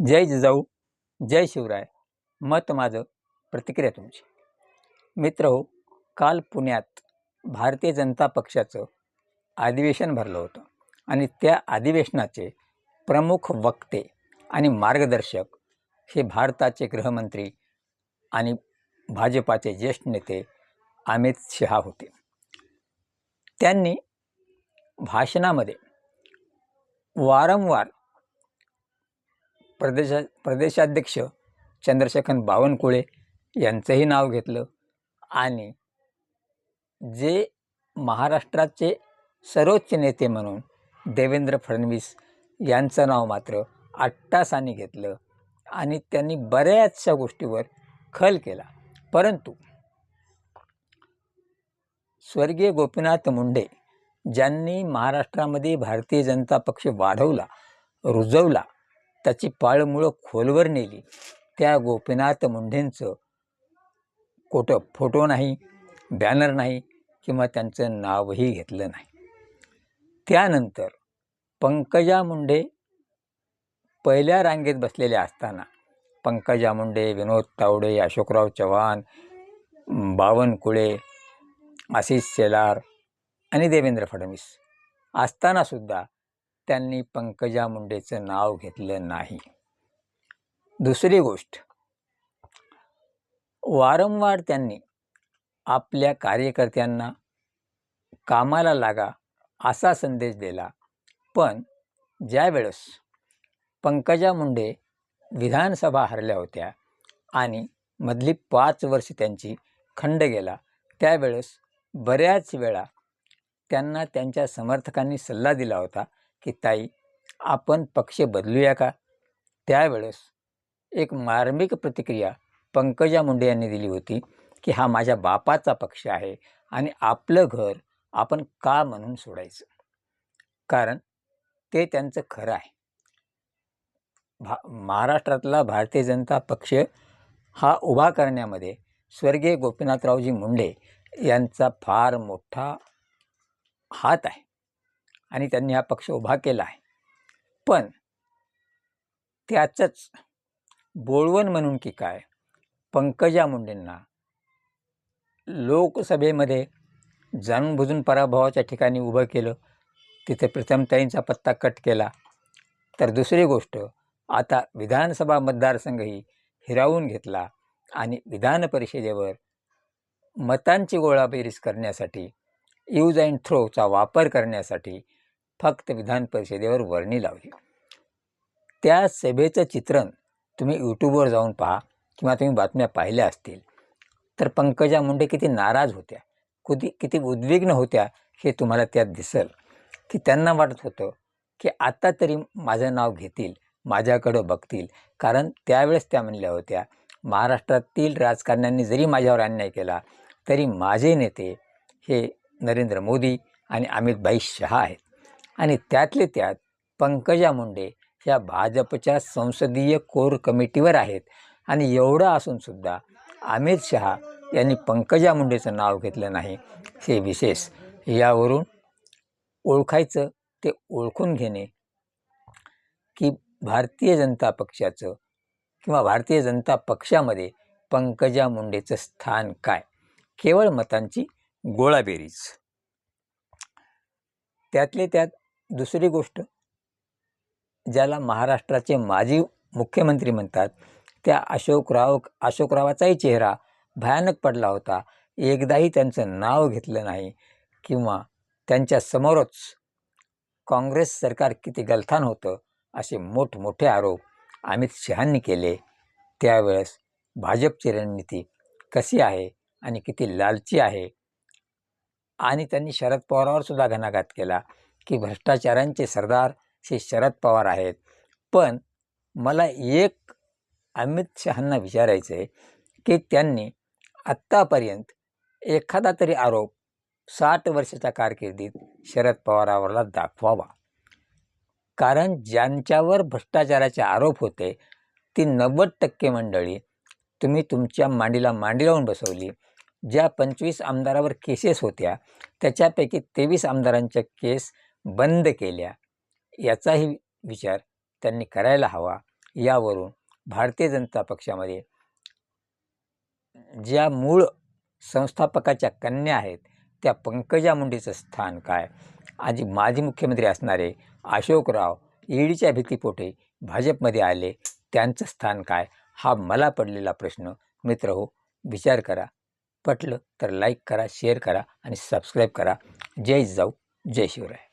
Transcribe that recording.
जय जिजाऊ जय शिवराय. मत माझं प्रतिक्रिया तुमची. मित्र हो काल पुण्यात भारतीय जनता पक्षाचं अधिवेशन भरलं होतं आणि त्या अधिवेशनाचे प्रमुख वक्ते आणि मार्गदर्शक हे भारताचे गृहमंत्री आणि भाजपाचे ज्येष्ठ नेते अमित शहा होते. त्यांनी भाषणामध्ये वारंवार प्रदेशा प्रदेशाध्यक्ष चंद्रशेखर बावनकुळे यांचंही नाव घेतलं. आणि जे महाराष्ट्राचे सर्वोच्च नेते म्हणून देवेंद्र फडणवीस यांचं नाव मात्र आट्टासाने घेतलं आणि त्यांनी बऱ्याचशा गोष्टीवर खल केला. परंतु स्वर्गीय गोपीनाथ मुंडे ज्यांनी महाराष्ट्रामध्ये भारतीय जनता पक्ष वाढवला रुजवला त्याची पाळमुळं खोलवर नेली. त्या गोपीनाथ मुंडेंचं कुठं फोटो नाही बॅनर नाही किंवा त्यांचं नावही घेतलं नाही. त्यानंतर पंकजा मुंडे पहिल्या रांगेत बसलेले असताना पंकजा मुंडे विनोद तावडे अशोकराव चव्हाण बावनकुळे आशिष शेलार आणि देवेंद्र फडणवीस असतानासुद्धा त्यांनी पंकजा मुंडेचं नाव घेतलं नाही. दुसरी गोष्ट वारंवार त्यांनी आपल्या कार्यकर्त्यांना कामाला लागा असा संदेश दिला. पण ज्यावेळेस पंकजा मुंडे विधानसभा हरल्या होत्या आणि मधली पाच वर्ष त्यांची खंड गेला त्यावेळेस बऱ्याच वेळा त्यांना त्यांच्या समर्थकांनी सल्ला दिला होता की ताई आपण पक्ष बदलूया का? त्यावेळेस एक मार्मिक प्रतिक्रिया पंकजा मुंडे यांनी दिली होती की हा माझ्या बापाचा पक्ष आहे आणि आपलं घर आपण का म्हणून सोडायचं? कारण ते त्यांचं खरं आहे. भा महाराष्ट्रातला भारतीय जनता पक्ष हा उभा करण्यामध्ये स्वर्गीय गोपीनाथरावजी मुंडे यांचा फार मोठा हात आहे. आणि त्यांनी हा पक्ष उभा केला आहे. पण त्याचंच बोळवण म्हणून की काय? पंकजा मुंडेंना लोकसभेमध्ये जाणून बुजून पराभवाच्या ठिकाणी उभं केलं तिथे प्रथमताईंचा पत्ता कट केला. तर दुसरी गोष्ट आता विधानसभा मतदारसंघही हिरावून घेतला आणि विधान परिषदेवर मतांची गोळाबेरीज करण्यासाठी यूज अँड थ्रोचा वापर करण्यासाठी फक्त विधान परिषदेवर वर्णी लावली. त्या सभेचं चित्रण तुम्ही यूट्यूबवर जाऊन पहा किंवा तुम्ही बातम्या पाहिल्या असतील तर पंकजा मुंडे किती नाराज होत्या किती किती उद्विग्न होत्या हे तुम्हाला त्यात दिसेल. की त्यांना वाटत होतं की आत्ता तरी माझं नाव घेतील माझ्याकडं बघतील. कारण त्यावेळेस त्या म्हणल्या होत्या महाराष्ट्रातील राजकारण्यांनी जरी माझ्यावर अन्याय केला तरी माझे नेते हे नरेंद्र मोदी आणि अमितभाई शहा आहेत. आणि त्यातले त्यात पंकजा मुंडे ह्या भाजपच्या संसदीय कोर कमिटीवर आहेत. आणि एवढं असूनसुद्धा अमित शहा यांनी पंकजा मुंडेचं नाव घेतलं नाही. हे विशेष यावरून ओळखायचं ते ओळखून घेणे की भारतीय जनता पक्षाचं किंवा भारतीय जनता पक्षामध्ये पंकजा मुंडेचं स्थान काय? केवळ मतांची गोळाबेरीज. त्यातले त्यात दुसरी गोष्ट ज्याला महाराष्ट्राचे माजी मुख्यमंत्री म्हणतात त्या अशोकराव अशोकरावाचाही चेहरा भयानक पडला होता. एकदाही त्यांचं नाव घेतलं नाही किंवा त्यांच्या समोरच काँग्रेस सरकार किती गलथान होतं असे मोठमोठे आरोप अमित शहांनी केले. त्यावेळेस भाजपची रणनीती कशी आहे आणि किती लालची आहे आणि त्यांनी शरद पवारावर सुद्धा घणाघात केला. की भ्रष्टाचारांचे सरदार हे शरद पवार आहेत. पण मला एक अमित शहांना विचारायचं आहे की त्यांनी आत्तापर्यंत एखादा तरी आरोप साठ वर्षाच्या कारकिर्दीत शरद पवारावरला दाखवावा. कारण ज्यांच्यावर भ्रष्टाचाराचे आरोप होते ती नव्वद टक्के मंडळी तुम्ही तुमच्या मांडीला मांडी लावून बसवली. ज्या पंचवीस आमदारावर केसेस होत्या त्याच्यापैकी तेवीस आमदारांच्या केस बंद केल्या. याचाही विचार त्यांनी करायला हवा. यावरून भारतीय जनता पक्षामध्ये ज्या मूळ संस्थापकाच्या कन्या आहेत त्या पंकजा मुंडेचं स्थान काय? आजी माजी मुख्यमंत्री असणारे अशोकराव ईडीच्या भीतीपोटे भाजपमध्ये आले त्यांचं स्थान काय? हा मला पडलेला प्रश्न. मित्र हो विचार करा. पटलं तर लाईक करा शेअर करा आणि सबस्क्राईब करा. जय जाऊ जय शिवराय.